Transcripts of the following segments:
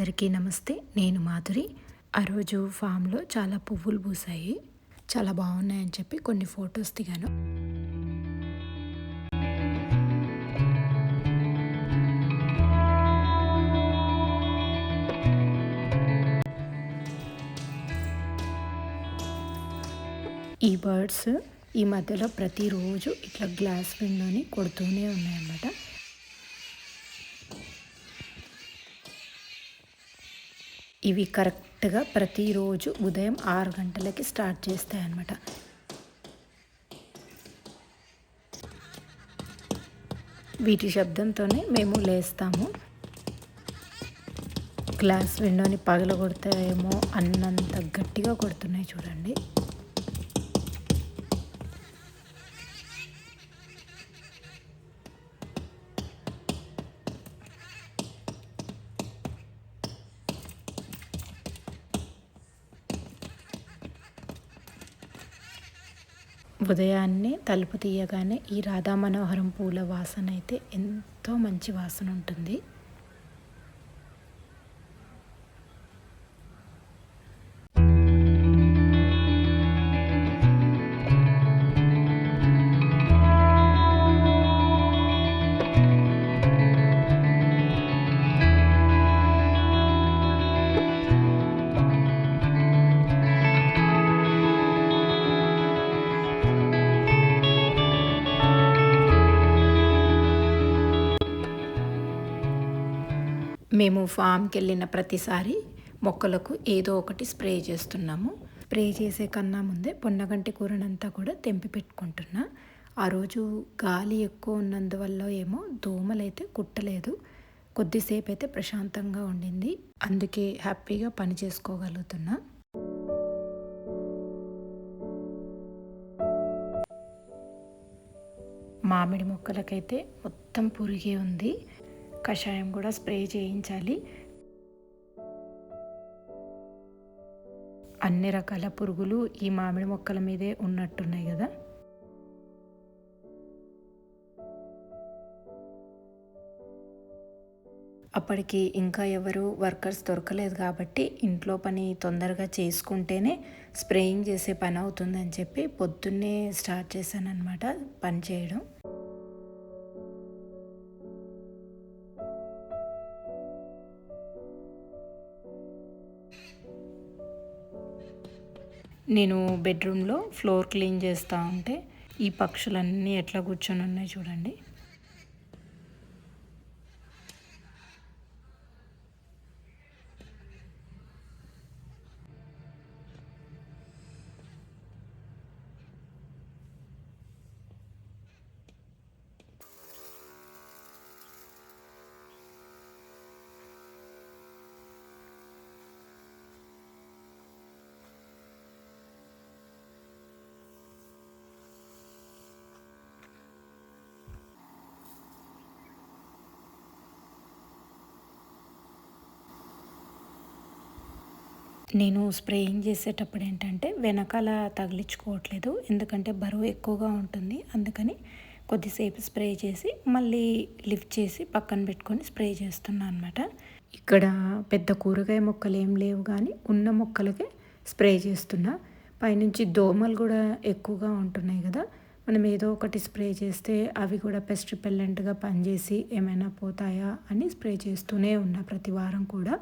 అందరికీ నమస్తే. నేను మాధురి. ఆ రోజు ఫామ్లో చాలా పువ్వులు పూసాయి చాలా బాగున్నాయని చెప్పి కొన్ని ఫొటోస్ దిగాను. ఈ బర్డ్స్ ఈ మధ్యలో ప్రతిరోజు ఇట్లా గ్లాస్ విండోని కొడుతూనే ఉన్నాయన్నమాట. ఇవి కరెక్ట్గా ప్రతిరోజు ఉదయం ఆరు గంటలకి స్టార్ట్ చేస్తాయి అన్నమాట వీటి శబ్దంతోనే మేము లేస్తాము. గ్లాస్ విండోని పగలగొడతాయేమో అన్నంత గట్టిగా కొడుతున్నాయి చూడండి. ఉదయాన్నే తలుపు తీయగానే ఈ రాధా మనోహరం పూల వాసన అయితే ఎంతో మంచి వాసన ఉంటుంది. మేము ఫామ్కి వెళ్ళిన ప్రతిసారి మొక్కలకు ఏదో ఒకటి స్ప్రే చేస్తున్నాము. స్ప్రే చేసే కన్నా ముందే పొన్నగంటి కూరనంతా కూడా తెంపి పెట్టుకుంటున్నా. ఆ రోజు గాలి ఎక్కువ ఉన్నందువల్ల ఏమో దోమలైతే కుట్టలేదు. కొద్దిసేపు అయితే ప్రశాంతంగా ఉండింది. అందుకే హ్యాపీగా పని చేసుకోగలుగుతున్నా. మామిడి మొక్కలకైతే మొత్తం పురిగే ఉంది. కషాయం కూడా స్ప్రే చేయించాలి. అన్ని రకాల పురుగులు ఈ మామిడి మొక్కల మీదే ఉన్నట్టున్నాయి కదా. అప్పటికి ఇంకా ఎవరు వర్కర్స్ దొరకలేదు కాబట్టి ఇంట్లో పని తొందరగా చేసుకుంటేనే స్ప్రేయింగ్ చేసే పని అవుతుందని చెప్పి పొద్దున్నే స్టార్ట్ చేశాను అనమాట పని చేయడం. నేను బెడ్రూమ్లో ఫ్లోర్ క్లీన్ చేస్తూ ఉంటే ఈ పక్షులన్నీ ఎట్లా కూర్చొని ఉన్నాయి చూడండి. నేను స్ప్రేయింగ్ చేసేటప్పుడు ఏంటంటే వెనకాల తగిలించుకోవట్లేదు. ఎందుకంటే బరువు ఎక్కువగా ఉంటుంది. అందుకని కొద్దిసేపు స్ప్రే చేసి మళ్ళీ లిఫ్ట్ చేసి పక్కన పెట్టుకొని స్ప్రే చేస్తున్నాను అనమాట ఇక్కడ పెద్ద కూరగాయ మొక్కలు ఏం లేవు కానీ ఉన్న మొక్కలకే స్ప్రే చేస్తున్నా. పైనుంచి దోమలు కూడా ఎక్కువగా ఉంటున్నాయి కదా. మనం ఏదో ఒకటి స్ప్రే చేస్తే అవి కూడా పెస్ట్ రిపెల్లెంట్గా పనిచేసి ఏమైనా పోతాయా అని స్ప్రే చేస్తూనే ఉన్నా ప్రతి వారం కూడా.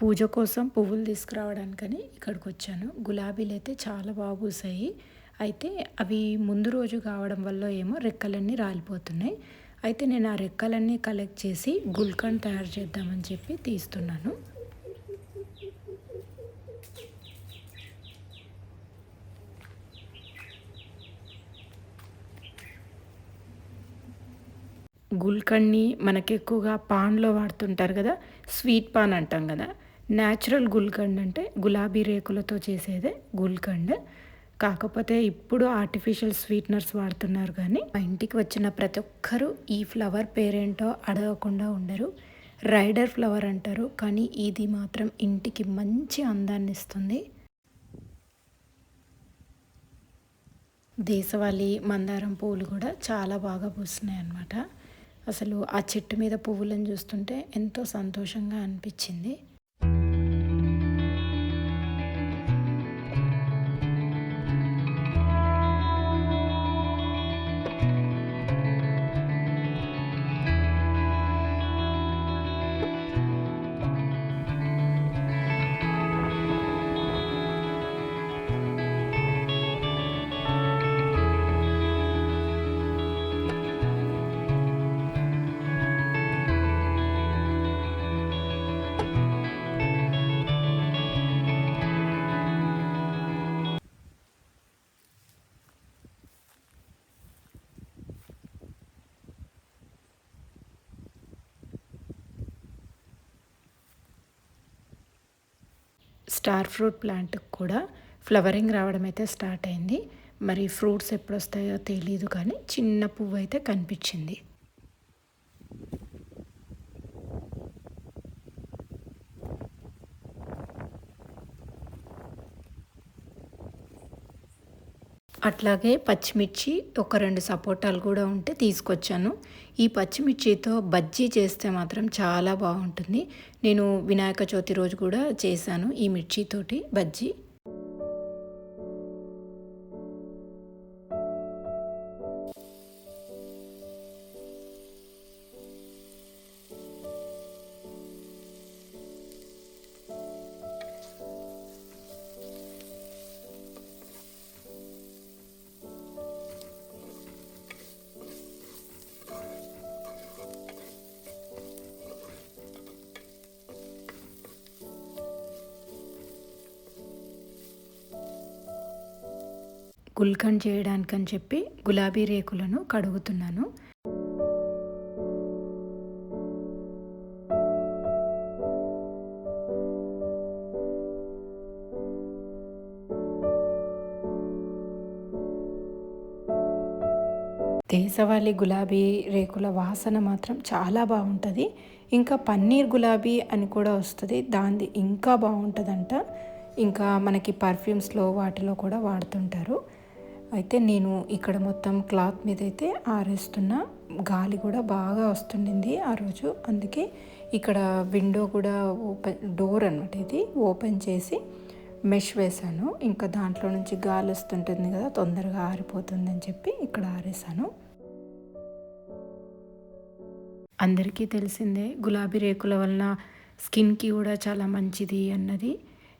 పూజ కోసం పువ్వులు తీసుకురావడానికని ఇక్కడికి వచ్చాను గులాబీలు అయితే చాలా బాగా పూసాయి. అయితే అవి ముందు రోజు కావడం వల్ల ఏమో రెక్కలన్నీ రాలిపోతున్నాయి. అయితే నేను ఆ రెక్కలన్నీ కలెక్ట్ చేసి గుల్కన్ తయారు చేద్దామని చెప్పి తీస్తున్నాను. గుల్కన్ని మనకి ఎక్కువగా పాన్లో వాడుతుంటారు కదా స్వీట్ పాన్ అంటాం కదా న్యాచురల్ గుల్కండ్ అంటే గులాబీ రేకులతో చేసేదే గుల్కండ్. కాకపోతే ఇప్పుడు ఆర్టిఫిషియల్ స్వీట్నర్స్ వాడుతున్నారు కానీ మా ఇంటికి వచ్చిన ప్రతి ఒక్కరూ ఈ ఫ్లవర్ పేరేంటో అడగకుండా ఉండరు. రైడర్ ఫ్లవర్ అంటారు కానీ ఇది మాత్రం ఇంటికి మంచి అందాన్ని ఇస్తుంది. దేశవాళీ మందారం పువ్వులు కూడా చాలా బాగా పూస్తున్నాయి అన్నమాట. అసలు ఆ చెట్టు మీద పువ్వులను చూస్తుంటే ఎంతో సంతోషంగా అనిపించింది. స్టార్ ఫ్రూట్ ప్లాంట్ కూడా ఫ్లవరింగ్ రావడం అయితే స్టార్ట్ అయింది. మరి ఫ్రూట్స్ ఎప్పుడు వస్తాయో తెలియదు కానీ చిన్న పువ్వు అయితే కనిపించింది. అట్లాగే పచ్చిమిర్చి ఒక రెండు సపోటాలు కూడా ఉంటే తీసుకొచ్చాను. ఈ పచ్చిమిర్చితో బజ్జీ చేస్తే మాత్రం చాలా బాగుంటుంది. నేను వినాయక చవితి రోజు కూడా చేశాను ఈ మిర్చితోటి బజ్జీ. గుల్కన్ చేయడానికని చెప్పి గులాబీ రేకులను కడుగుతున్నాను. దేశవాళీ గులాబీ రేకుల వాసన మాత్రం చాలా బాగుంటుంది. ఇంకా పన్నీర్ గులాబీ అని కూడా వస్తుంది. దాన్ని ఇంకా బాగుంటుందంట. ఇంకా మనకి పర్ఫ్యూమ్స్లో వాటిలో కూడా వాడుతుంటారు. అయితే నేను ఇక్కడ మొత్తం క్లాత్ మీద అయితే ఆరేస్తున్న. గాలి కూడా బాగా వస్తుండింది ఆ రోజు. అందుకే ఇక్కడ విండో కూడా ఓపెన్ డోర్ అనమాట ఇది. ఓపెన్ చేసి మెష్ వేశాను. ఇంకా దాంట్లో నుంచి గాలి వస్తుంటుంది కదా తొందరగా ఆరిపోతుందని చెప్పి ఇక్కడ ఆరేసాను అందరికీ తెలిసిందే గులాబీ రేకుల వలన స్కిన్కి కూడా చాలా మంచిది అన్నది.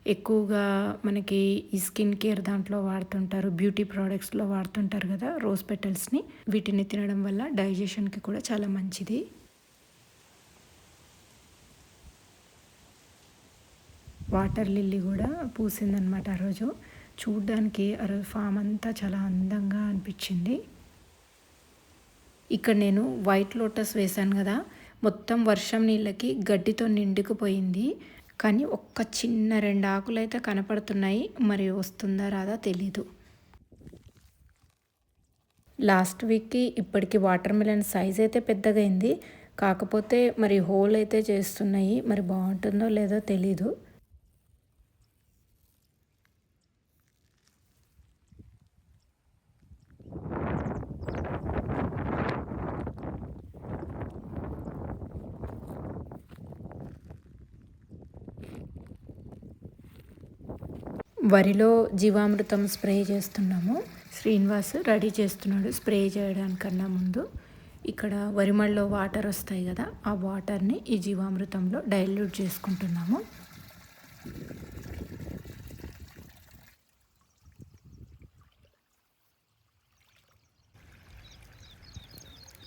ఎక్కువగా మనకి ఈ స్కిన్ కేర్ దాంట్లో వాడుతుంటారు బ్యూటీ ప్రోడక్ట్స్లో వాడుతుంటారు కదా రోజ్ పెటల్స్ని. వీటిని తినడం వల్ల డైజెషన్కి కూడా చాలా మంచిది. వాటర్ లిల్లీ కూడా పూసిందనమాట ఆ రోజు. చూడ్డానికి ఆ రోజు ఫామ్ అంతా చాలా అందంగా అనిపించింది. ఇక్కడ నేను వైట్ లోటస్ వేశాను కదా. మొత్తం వర్షం నీళ్ళకి గడ్డితో నిండుకుపోయింది. కానీ ఒక్క చిన్న రెండు ఆకులు అయితే కనపడుతున్నాయి. మరి వస్తుందా రాదా తెలీదు. లాస్ట్ వీక్కి ఇప్పటికి వాటర్ మిలన్ సైజ్ అయితే పెద్దగైంది. కాకపోతే మరి హోల్ అయితే చేస్తున్నాయి. మరి బాగుంటుందో లేదో తెలీదు. వరిలో జీవామృతం స్ప్రే చేస్తున్నాము. శ్రీనివాస్ రెడీ చేస్తున్నాడు స్ప్రే చేయడానికన్నా ముందు. ఇక్కడ వరిమళ్ళలో వాటర్ వస్తాయి కదా ఆ వాటర్ని ఈ జీవామృతంలో డైల్యూట్ చేసుకుంటున్నాము.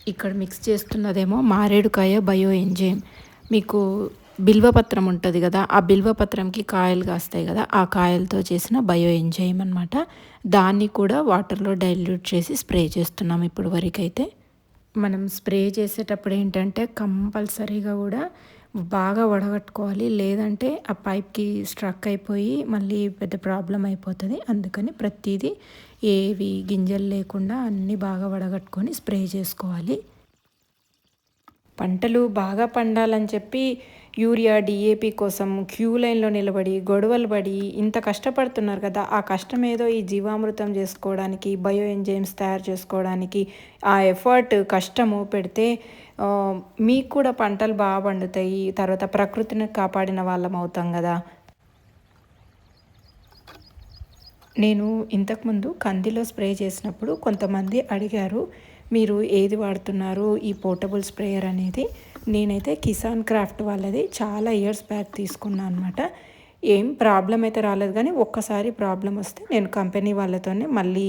ఇక్కడ మిక్స్ చేస్తున్నదేమో మారేడుకాయ బయో ఎంజైమ్. మీకు బిల్వపత్రం ఉంటుంది కదా ఆ బిల్వపత్రంకి కాయలు కాస్తాయి కదా ఆ కాయలతో చేసిన బయో ఎంజైమ్ అనమాట దాన్ని కూడా వాటర్లో డైల్యూట్ చేసి స్ప్రే చేస్తున్నాం ఇప్పుడు వరకైతే. మనం స్ప్రే చేసేటప్పుడు ఏంటంటే కంపల్సరీగా కూడా బాగా వడగట్టుకోవాలి లేదంటే ఆ పైప్కి స్ట్రక్ అయిపోయి మళ్ళీ పెద్ద ప్రాబ్లం అయిపోతుంది. అందుకని ప్రతిదీ ఏవి గింజలు లేకుండా అన్నీ బాగా వడగట్టుకొని స్ప్రే చేసుకోవాలి. పంటలు బాగా పండాలని చెప్పి యూరియా డిఏపి కోసం క్యూ లైన్లో నిలబడి గొడవలు పడి ఇంత కష్టపడుతున్నారు కదా ఆ కష్టం ఏదో ఈ జీవామృతం చేసుకోవడానికి బయో ఎంజైమ్స్ తయారు చేసుకోవడానికి ఆ ఎఫర్ట్ కష్టము పెడితే మీకు కూడా పంటలు బాగా పండుతాయి తర్వాత ప్రకృతిని కాపాడిన వాళ్ళం అవుతాం కదా. నేను ఇంతకుముందు కందిలో స్ప్రే చేసినప్పుడు కొంతమంది అడిగారు మీరు ఏది వాడుతున్నారు ఈ పోర్టబుల్ స్ప్రేయర్ అనేది? నేనైతే కిసాన్ క్రాఫ్ట్ వాళ్ళది చాలా ఇయర్స్ బ్యాక్ తీసుకున్నాను అనమాట ఏం ప్రాబ్లం అయితే రాలేదు కానీ ఒక్కసారి ప్రాబ్లం వస్తే నేను కంపెనీ వాళ్ళతోనే మళ్ళీ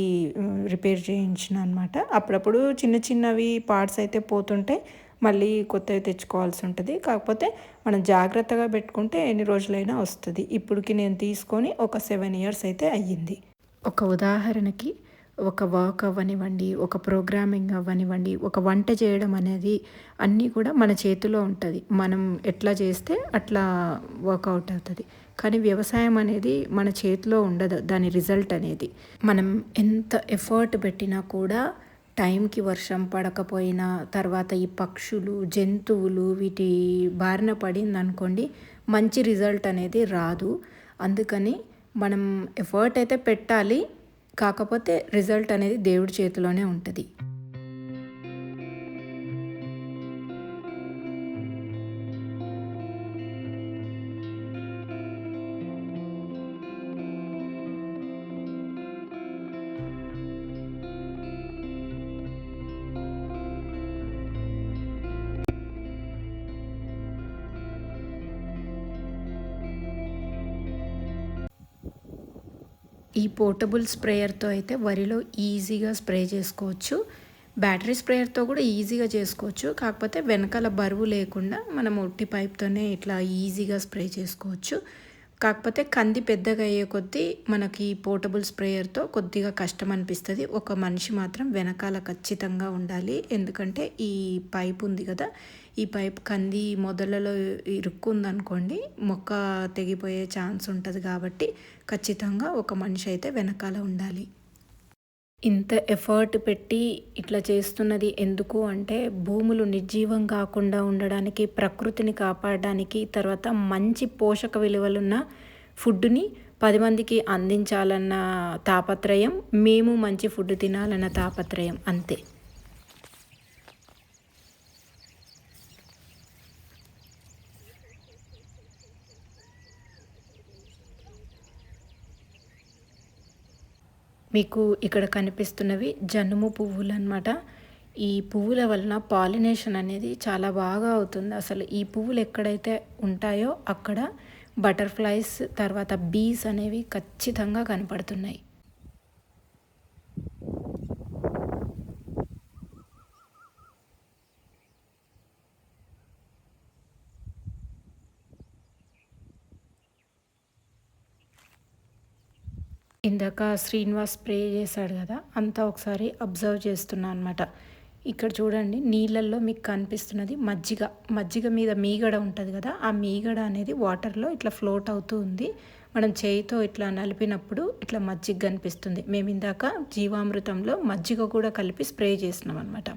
రిపేర్ చేయించిన అనమాట అప్పుడప్పుడు చిన్న చిన్నవి పార్ట్స్ అయితే పోతుంటే మళ్ళీ కొత్తవి తెచ్చుకోవాల్సి ఉంటుంది. కాకపోతే మనం జాగ్రత్తగా పెట్టుకుంటే ఎన్ని రోజులైనా వస్తుంది. ఇప్పటికి నేను తీసుకొని ఒక సెవెన్ ఇయర్స్ అయితే అయ్యింది. ఒక ఉదాహరణకి ఒక వర్క్ అవ్వనివ్వండి ఒక ప్రోగ్రామింగ్ అవ్వనివ్వండి ఒక వంట చేయడం అనేది అన్నీ కూడా మన చేతిలో ఉంటుంది. మనం ఎట్లా చేస్తే అట్లా వర్కౌట్ అవుతుంది. కానీ వ్యవసాయం అనేది మన చేతిలో ఉండదు దాని రిజల్ట్ అనేది. మనం ఎంత ఎఫర్ట్ పెట్టినా కూడా టైంకి వర్షం పడకపోయినా తర్వాత ఈ పక్షులు జంతువులు వీటి బారిన పడింది అనుకోండి మంచి రిజల్ట్ అనేది రాదు. అందుకని మనం ఎఫర్ట్ అయితే పెట్టాలి కాకపోతే రిజల్ట్ అనేది దేవుడి చేతిలోనే ఉంటుంది. ఈ పోర్టబుల్ స్ప్రేయర్తో అయితే వరిలో ఈజీగా స్ప్రే చేసుకోవచ్చు. బ్యాటరీ స్ప్రేయర్తో కూడా ఈజీగా చేసుకోవచ్చు. కాకపోతే వెనకాల బరువు లేకుండా మనం ఒట్టి పైప్తోనే ఇట్లా ఈజీగా స్ప్రే చేసుకోవచ్చు. కాకపోతే కంది పెద్దగా అయ్యే కొద్దీ మనకి పోర్టబుల్ స్ప్రేయర్తో కొద్దిగా కష్టం అనిపిస్తుంది. ఒక మనిషి మాత్రం వెనకాల ఖచ్చితంగా ఉండాలి. ఎందుకంటే ఈ పైప్ ఉంది కదా ఈ పైప్ కంది మొదలలో ఇరుక్కుందనుకోండి మొక్క తెగిపోయే ఛాన్స్ ఉంటుంది కాబట్టి ఖచ్చితంగా ఒక మనిషి అయితే వెనకాల ఉండాలి. ఇంత ఎఫర్ట్ పెట్టి ఇట్లా చేస్తున్నది ఎందుకు అంటే భూములు నిర్జీవం కాకుండా ఉండడానికి ప్రకృతిని కాపాడడానికి తర్వాత మంచి పోషక విలువలున్న ఫుడ్ని పది మందికి అందించాలన్న తాపత్రయం మేము మంచి ఫుడ్ తినాలన్న తాపత్రయం అంతే. మీకు ఇక్కడ కనిపిస్తున్నవి జనుము పువ్వులు అనమాట ఈ పువ్వుల వలన పాలినేషన్ అనేది చాలా బాగా అవుతుంది. అసలు ఈ పువ్వులు ఎక్కడైతే ఉంటాయో అక్కడ బటర్ఫ్లైస్ తర్వాత బీస్ అనేవి ఖచ్చితంగా కనపడుతున్నాయి. ఇందాక శ్రీనివాస్ స్ప్రే చేశాడు కదా అంతా ఒకసారి అబ్జర్వ్ చేస్తున్నా అనమాట ఇక్కడ చూడండి నీళ్ళల్లో మీకు కనిపిస్తున్నది మజ్జిగ. మజ్జిగ మీద మీగడ ఉంటుంది కదా ఆ మీగడ అనేది వాటర్లో ఇట్లా ఫ్లోట్ అవుతూ ఉంది. మనం చేయితో ఇట్లా నలిపినప్పుడు ఇట్లా మజ్జిగ కనిపిస్తుంది. మేము ఇందాక జీవామృతంలో మజ్జిగ కూడా కలిపి స్ప్రే చేసినాం అనమాట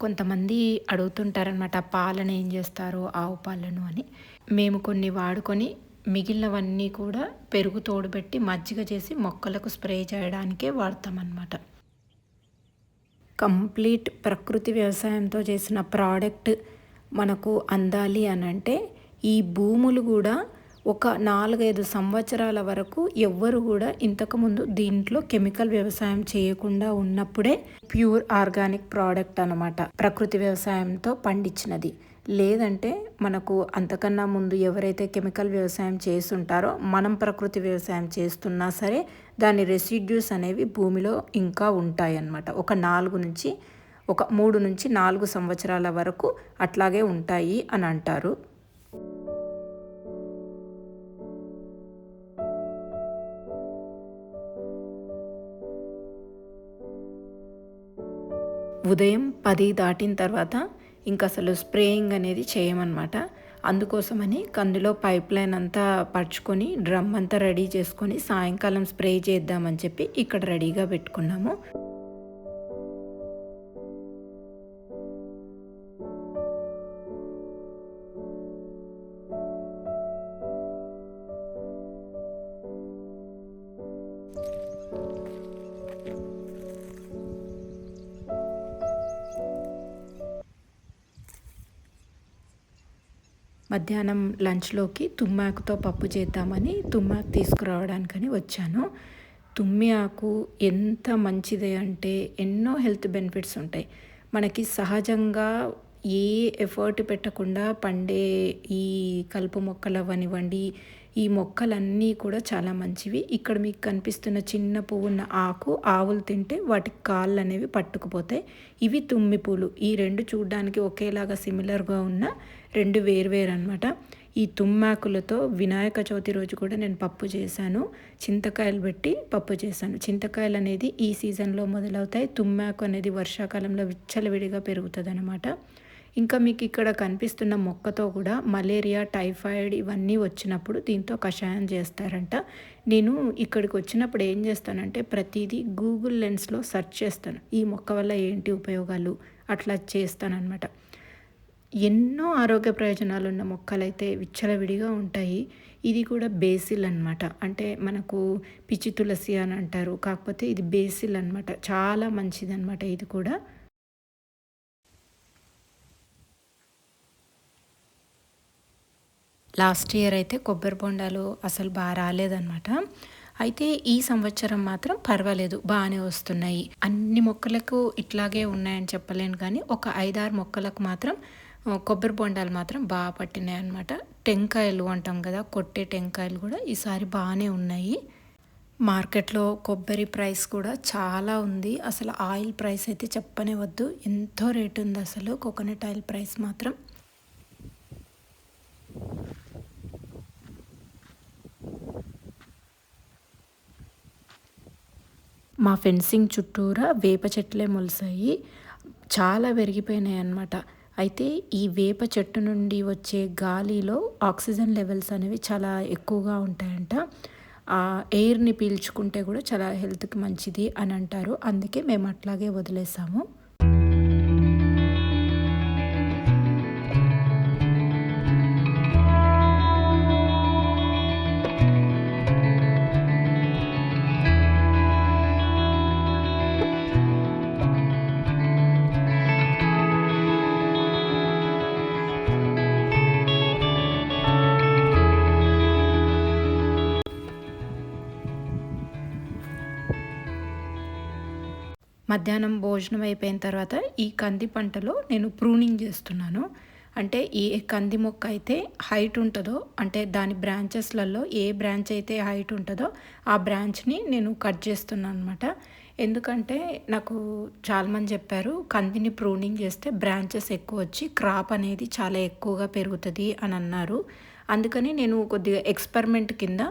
కొంతమంది అడుగుతుంటారనమాట పాలను ఏం చేస్తారు? ఆవు పాలను అని. మేము కొన్ని వాడుకొని మిగిలినవన్నీ కూడా పెరుగు తోడుపెట్టి మజ్జిగ చేసి మొక్కలకు స్ప్రే చేయడానికే వాడతామన్నమాట. కంప్లీట్ ప్రకృతి వ్యవసాయంతో చేసిన ప్రోడక్ట్ మనకు అందాలి అని అంటే ఈ భూములు కూడా ఒక నాలుగైదు సంవత్సరాల వరకు ఎవ్వరు కూడా ఇంతకుముందు దీంట్లో కెమికల్ వ్యవసాయం చేయకుండా ఉన్నప్పుడే ప్యూర్ ఆర్గానిక్ ప్రోడక్ట్ అనమాట ప్రకృతి వ్యవసాయంతో పండించినది. లేదంటే మనకు అంతకన్నా ముందు ఎవరైతే కెమికల్ వ్యవసాయం చేస్తుంటారో మనం ప్రకృతి వ్యవసాయం చేస్తున్నా సరే దాని రెసిడ్యూస్ అనేవి భూమిలో ఇంకా ఉంటాయి అన్నమాట ఒక నాలుగు నుంచి ఒక మూడు నుంచి నాలుగు సంవత్సరాల వరకు అట్లాగే ఉంటాయి అని అంటారు. ఉదయం పది దాటిన తర్వాత ఇంకా అసలు స్ప్రేయింగ్ అనేది చేయమన్నమాట. అందుకోసమని కందులో పైప్ లైన్ అంతా పరుచుకొని డ్రమ్ అంతా రెడీ చేసుకొని సాయంకాలం స్ప్రే చేద్దామని చెప్పి ఇక్కడ రెడీగా పెట్టుకున్నాము. మధ్యాహ్నం లంచ్లోకి తుమ్మాకుతో పప్పు చేద్దామని తుమ్మాకు తీసుకురావడానికని వచ్చాను. తుమ్మి ఆకు ఎంత మంచిది అంటే ఎన్నో హెల్త్ బెనిఫిట్స్ ఉంటాయి. మనకి సహజంగా ఏ ఎఫర్ట్ పెట్టకుండా పండే ఈ కలుపు మొక్కలు అవనివ్వండి ఈ మొక్కలన్నీ కూడా చాలా మంచివి. ఇక్కడ మీకు కనిపిస్తున్న చిన్న పువ్వు ఉన్న ఆకు ఆవులు తింటే వాటి కాళ్ళు అనేవి పట్టుకుపోతాయి. ఇవి తుమ్మి పూలు. ఈ రెండు చూడడానికి ఒకేలాగా సిమిలర్గా ఉన్న రెండు వేరువేరు అనమాట ఈ తుమ్మాకులతో వినాయక చవితి రోజు కూడా నేను పప్పు చేశాను. చింతకాయలు పెట్టి పప్పు చేశాను. చింతకాయలు అనేది ఈ సీజన్లో మొదలవుతాయి. తుమ్మాకు అనేది వర్షాకాలంలో విచ్చలవిడిగా పెరుగుతుంది అనమాట ఇంకా మీకు ఇక్కడ కనిపిస్తున్న మొక్కతో కూడా మలేరియా టైఫాయిడ్ ఇవన్నీ వచ్చినప్పుడు దీంతో కషాయం చేస్తారంట. నేను ఇక్కడికి వచ్చినప్పుడు ఏం చేస్తానంటే ప్రతిదీ గూగుల్ లెన్స్లో సెర్చ్ చేస్తాను. ఈ మొక్క వల్ల ఏంటి ఉపయోగాలు? అట్లా చేస్తానన్నమాట. ఎన్నో ఆరోగ్య ప్రయోజనాలు ఉన్న మొక్కలైతే విచ్చలవిడిగా ఉంటాయి. ఇది కూడా బేసిల్ అనమాట అంటే మనకు పిచ్చి తులసి అని అంటారు. కాకపోతే ఇది బేసిల్ అనమాట చాలా మంచిదన్నమాట ఇది కూడా. లాస్ట్ ఇయర్ అయితే కొబ్బరి బొండాలు అసలు బాగా రాలేదన్నమాట. అయితే ఈ సంవత్సరం మాత్రం పర్వాలేదు బాగానే వస్తున్నాయి. అన్ని మొక్కలకు ఇట్లాగే ఉన్నాయని చెప్పలేను కానీ ఒక ఐదారు మొక్కలకు మాత్రం కొబ్బరి బొండాలు మాత్రం బాగా పట్టినాయి అనమాట టెంకాయలు అంటాం కదా కొట్టే టెంకాయలు కూడా ఈసారి బాగానే ఉన్నాయి. మార్కెట్లో కొబ్బరి ప్రైస్ కూడా చాలా ఉంది. అసలు ఆయిల్ ప్రైస్ అయితే చెప్పనే వద్దు ఎంతో రేటు ఉంది అసలు. కోకోనట్ ఆయిల్ ప్రైస్ మాత్రం. మా ఫెన్సింగ్ చుట్టూరా వేప చెట్లే మొలిసాయి. చాలా పెరిగిపోయినాయి అన్నమాట. అయితే ఈ వేప చెట్టు నుండి వచ్చే గాలిలో ఆక్సిజన్ లెవెల్స్ అనేవి చాలా ఎక్కువగా ఉంటాయంట. ఆ ఎయిర్ని పీల్చుకుంటే కూడా చాలా హెల్త్కి మంచిది అని అంటారు. అందుకే మేము అట్లాగే వదిలేసాము. మధ్యాహ్నం భోజనం అయిపోయిన తర్వాత ఈ కంది పంటలో నేను ప్రూనింగ్ చేస్తున్నాను. అంటే ఏ కంది మొక్క అయితే హైట్ ఉంటుందో అంటే దాని బ్రాంచెస్లలో ఏ బ్రాంచ్ అయితే హైట్ ఉంటుందో ఆ బ్రాంచ్ని నేను కట్ చేస్తున్నాను అనమాట ఎందుకంటే నాకు చాలామంది చెప్పారు కందిని ప్రూనింగ్ చేస్తే బ్రాంచెస్ ఎక్కువ వచ్చి క్రాప్ అనేది చాలా ఎక్కువగా పెరుగుతుంది అని అన్నారు. అందుకని నేను కొద్దిగా ఎక్స్పెరిమెంట్ కింద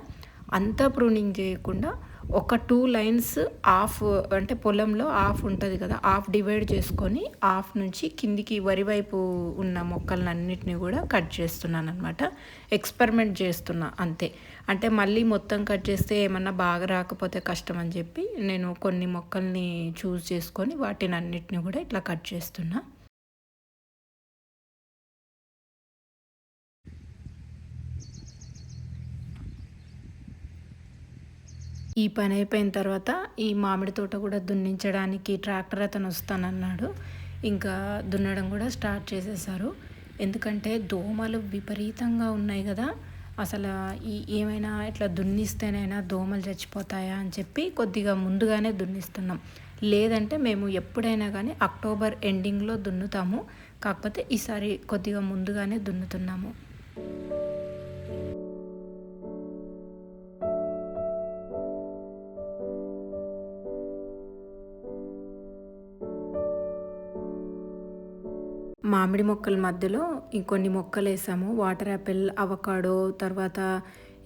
అంతా ప్రూనింగ్ చేయకుండా ఒక టూ లైన్స్ ఆఫ్ అంటే పొలంలో ఆఫ్ ఉంటుంది కదా ఆఫ్ డివైడ్ చేసుకొని ఆఫ్ నుంచి కిందికి వరి వైపు ఉన్న మొక్కలన్నిటిని కూడా కట్ చేస్తున్నాను అనమాట ఎక్స్పెరిమెంట్ చేస్తున్నా అంతే. అంటే మళ్ళీ మొత్తం కట్ చేస్తే ఏమన్నా బాగా రాకపోతే కష్టం అని చెప్పి నేను కొన్ని మొక్కల్ని చూస్ చేసుకొని వాటిని అన్నిటిని కూడా ఇట్లా కట్ చేస్తున్నా. ఈ పని అయిపోయిన తర్వాత ఈ మామిడి తోట కూడా దున్నించడానికి ట్రాక్టర్ అతను వస్తానన్నాడు. ఇంకా దున్నడం కూడా స్టార్ట్ చేసేసారు ఎందుకంటే దోమలు విపరీతంగా ఉన్నాయి కదా. అసలు ఈ ఏమైనా ఇట్లా దున్నిస్తేనైనా దోమలు చచ్చిపోతాయా అని చెప్పి కొద్దిగా ముందుగానే దున్నిస్తున్నాం. లేదంటే మేము ఎప్పుడైనా కానీ అక్టోబర్ ఎండింగ్లో దున్నుతాము. కాకపోతే ఈసారి కొద్దిగా ముందుగానే దున్నుతున్నాము. మామిడి మొక్కల మధ్యలో ఇంకొన్ని మొక్కలు వేసాము వాటర్ యాపిల్ అవకాడో తర్వాత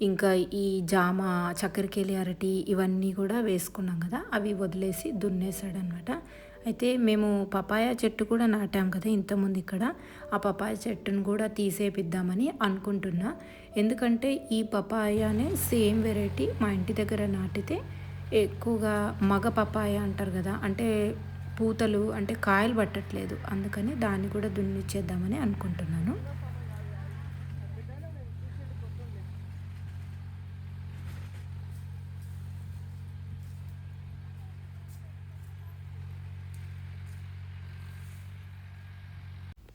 ఇంకా ఈ జామ చక్కెరకేలి అరటి ఇవన్నీ కూడా వేసుకున్నాం కదా. అవి వదిలేసి దున్నేసాడు అనమాట అయితే మేము పపాయ చెట్టు కూడా నాటాం కదా ఇంతకుముందు ఇక్కడ. ఆ పపాయ చెట్టును కూడా తీసేపిద్దామని అనుకుంటున్నా. ఎందుకంటే ఈ పపాయనే సేమ్ వెరైటీ మా ఇంటి దగ్గర నాటితే ఎక్కువగా మగ పపాయ అంటారు కదా. అంటే పూతలు అంటే కాయలు పట్టట్లేదు. అందుకని దాన్ని కూడా దున్నిచ్చేద్దామని అనుకుంటున్నాను.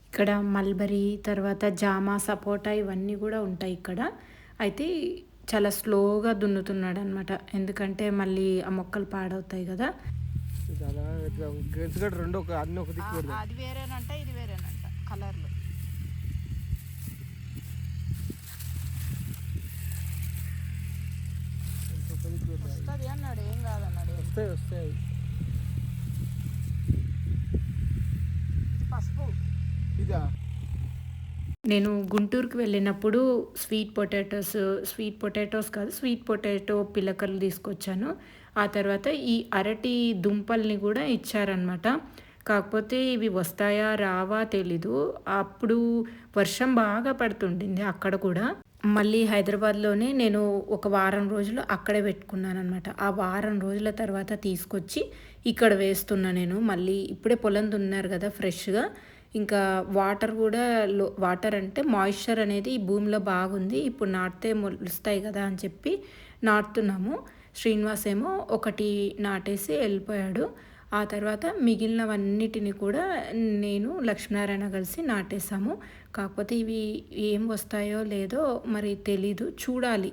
ఇక్కడ మల్బరీ తర్వాత జామ సపోటా ఇవన్నీ కూడా ఉంటాయి ఇక్కడ. అయితే చాలా స్లోగా దున్నుతున్నాడు అనమాట ఎందుకంటే మళ్ళీ ఆ మొక్కలు పాడవుతాయి కదా. రెండు ఒక అన్ని ఒక దిక్కు అది వేరేనంట ఇది వేరేనంట కలర్లు. వస్తుంది అన్నాడు ఏం కాదన్నాడు? వస్తాయి వస్తాయి. పసుపు. ఇదా? నేను గుంటూరుకి వెళ్ళినప్పుడు స్వీట్ పొటాటోస్ స్వీట్ పొటాటోస్ కాదు స్వీట్ పొటాటో పిల్లకలు తీసుకొచ్చాను. ఆ తర్వాత ఈ అరటి దుంపల్ని కూడా ఇచ్చారనమాట కాకపోతే ఇవి వస్తాయా రావా తెలీదు. అప్పుడు వర్షం బాగా పడుతుండింది అక్కడ కూడా. మళ్ళీ హైదరాబాద్లోనే నేను ఒక వారం రోజులు అక్కడే పెట్టుకున్నాను అనమాట ఆ వారం రోజుల తర్వాత తీసుకొచ్చి ఇక్కడ వేస్తున్నా నేను. మళ్ళీ ఇప్పుడే పొలం దున్నారు కదా ఫ్రెష్గా. ఇంకా వాటర్ కూడా లో వాటర్ అంటే మాయిశ్చర్ అనేది ఈ భూమిలో బాగుంది. ఇప్పుడు నాటితే మొలుస్తాయి కదా అని చెప్పి నాటుతున్నాము. శ్రీనివాస్ ఏమో ఒకటి నాటేసి వెళ్ళిపోయాడు. ఆ తర్వాత మిగిలినవన్నిటిని కూడా నేను లక్ష్మీనారాయణ కలిసి నాటేసాము కాకపోతే ఇవి ఏం వస్తాయో లేదో మరి తెలీదు. చూడాలి.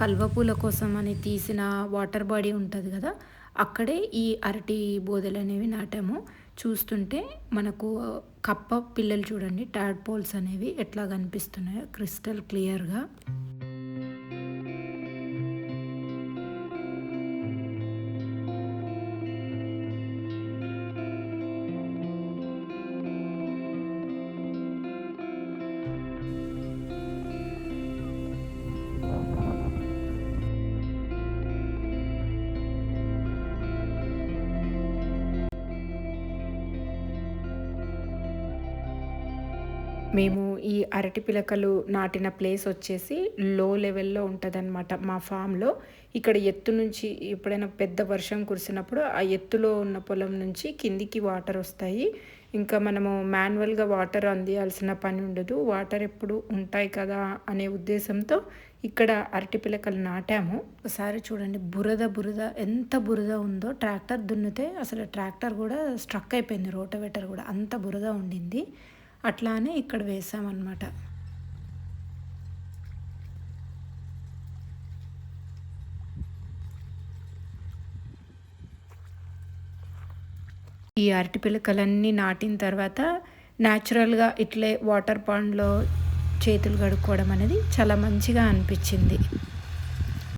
కల్వపూల కోసం అని తీసిన వాటర్ బాడీ ఉంటుంది కదా అక్కడే ఈ అరటి బోధలు అనేవి నాటాము. చూస్తుంటే మనకు కప్ప పిల్లలు చూడండి టాడ్ పోల్స్ అనేవి ఎట్లా కనిపిస్తున్నాయో క్రిస్టల్ క్లియర్గా. మేము ఈ అరటి పిలకలు నాటిన ప్లేస్ వచ్చేసి లో లెవెల్లో ఉంటుందన్నమాట మా ఫామ్లో ఇక్కడ ఎత్తు నుంచి ఎప్పుడైనా పెద్ద వర్షం కురిసినప్పుడు ఆ ఎత్తులో ఉన్న పొలం నుంచి కిందికి వాటర్ వస్తాయి. ఇంకా మనము మాన్యువల్గా వాటర్ అందియాల్సిన పని ఉండదు. వాటర్ ఎప్పుడు ఉంటాయి కదా అనే ఉద్దేశంతో ఇక్కడ అరటి పిలకలు నాటాము. ఒకసారి చూడండి బురద బురద ఎంత బురద ఉందో. ట్రాక్టర్ దున్నితే అసలు ట్రాక్టర్ కూడా స్ట్రక్ అయిపోయింది. రోటవేటర్ కూడా అంత బురద ఉండింది. అట్లానే ఇక్కడ వేసామన్నమాట. ఈ అరటి పిలకలన్నీ నాటిన తర్వాత న్యాచురల్గా ఇట్లే వాటర్ పాండ్లో చేతులు కడుక్కోవడం అనేది చాలా మంచిగా అనిపించింది.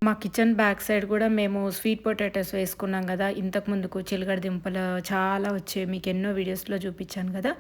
మా కిచెన్ బ్యాక్ సైడ్ కూడా మేము స్వీట్ పొటాటోస్ వేసుకున్నాం కదా. ఇంతకు ముందుకు చిలగడ దింపలు చాలా వచ్చాయి. మీకు ఎన్నో వీడియోస్లో చూపించాను కదా.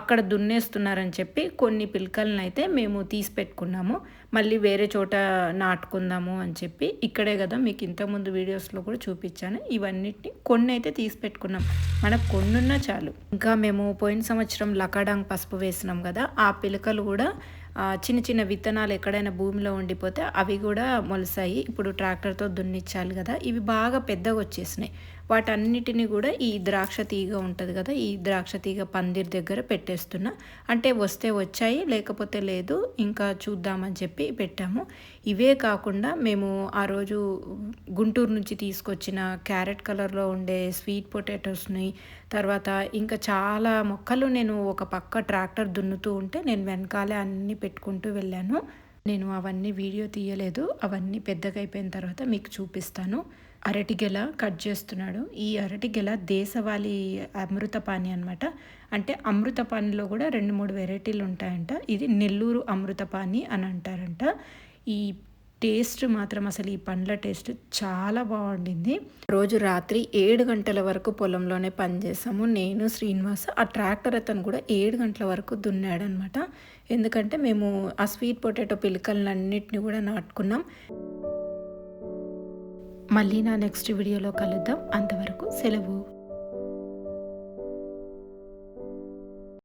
అక్కడ దున్నేస్తున్నారని చెప్పి కొన్ని పిలకలను అయితే మేము తీసి పెట్టుకున్నాము. మళ్ళీ వేరే చోట నాటుకుందాము అని చెప్పి ఇక్కడే కదా మీకు ఇంతకుముందు వీడియోస్లో కూడా చూపించాను. ఇవన్నిటిని కొన్ని అయితే తీసి పెట్టుకున్నాం. మనకు కొన్ని ఉన్నా చాలు. ఇంకా మేము పోయిన సంవత్సరం లకాడాంగ్ పసుపు వేసినాం కదా. ఆ పిలకలు కూడా చిన్న చిన్న విత్తనాలు ఎక్కడైనా భూమిలో ఉండిపోతే అవి కూడా మొలసాయి. ఇప్పుడు ట్రాక్టర్తో దున్నిచ్చాలి కదా. ఇవి బాగా పెద్దగా వచ్చేసినాయి. వాటన్నిటిని కూడా ఈ ద్రాక్ష తీగ ఉంటుంది కదా ఈ ద్రాక్ష తీగ పందిర్ దగ్గర పెట్టేస్తున్నా. అంటే వస్తే వచ్చాయి లేకపోతే లేదు ఇంకా చూద్దామని చెప్పి పెట్టాము. ఇవే కాకుండా మేము ఆ రోజు గుంటూరు నుంచి తీసుకొచ్చిన క్యారెట్ కలర్లో ఉండే స్వీట్ పొటాటోస్ని తర్వాత ఇంకా చాలా మొక్కలు నేను ఒక పక్క ట్రాక్టర్ దున్నుతూ ఉంటే నేను వెనకాలే అన్నీ పెట్టుకుంటూ వెళ్ళాను. నేను అవన్నీ వీడియో తీయలేదు అవన్నీ పెద్దగా అయిపోయిన తర్వాత మీకు చూపిస్తాను. అరటి గెల కట్ చేస్తున్నాడు. ఈ అరటి గెల దేశవాళీ అమృతపాణి అనమాట అంటే అమృతపాణిలో కూడా రెండు మూడు వెరైటీలు ఉంటాయంట. ఇది నెల్లూరు అమృతపాణి అని అంటారంట. ఈ టేస్ట్ మాత్రం అసలు ఈ పండ్ల టేస్ట్ చాలా బాగుండింది. రోజు రాత్రి ఏడు గంటల వరకు పొలంలోనే పనిచేసాము నేను శ్రీనివాస్ ఆ ట్రాక్టర్ అతను కూడా ఏడు గంటల వరకు దున్నాడనమాట ఎందుకంటే మేము ఆ స్వీట్ పొటాటో పిలకలన్నింటినీ కూడా నాటుకున్నాం. మళ్ళీ నా నెక్స్ట్ వీడియోలో కలుద్దాం. అంతవరకు సెలవు.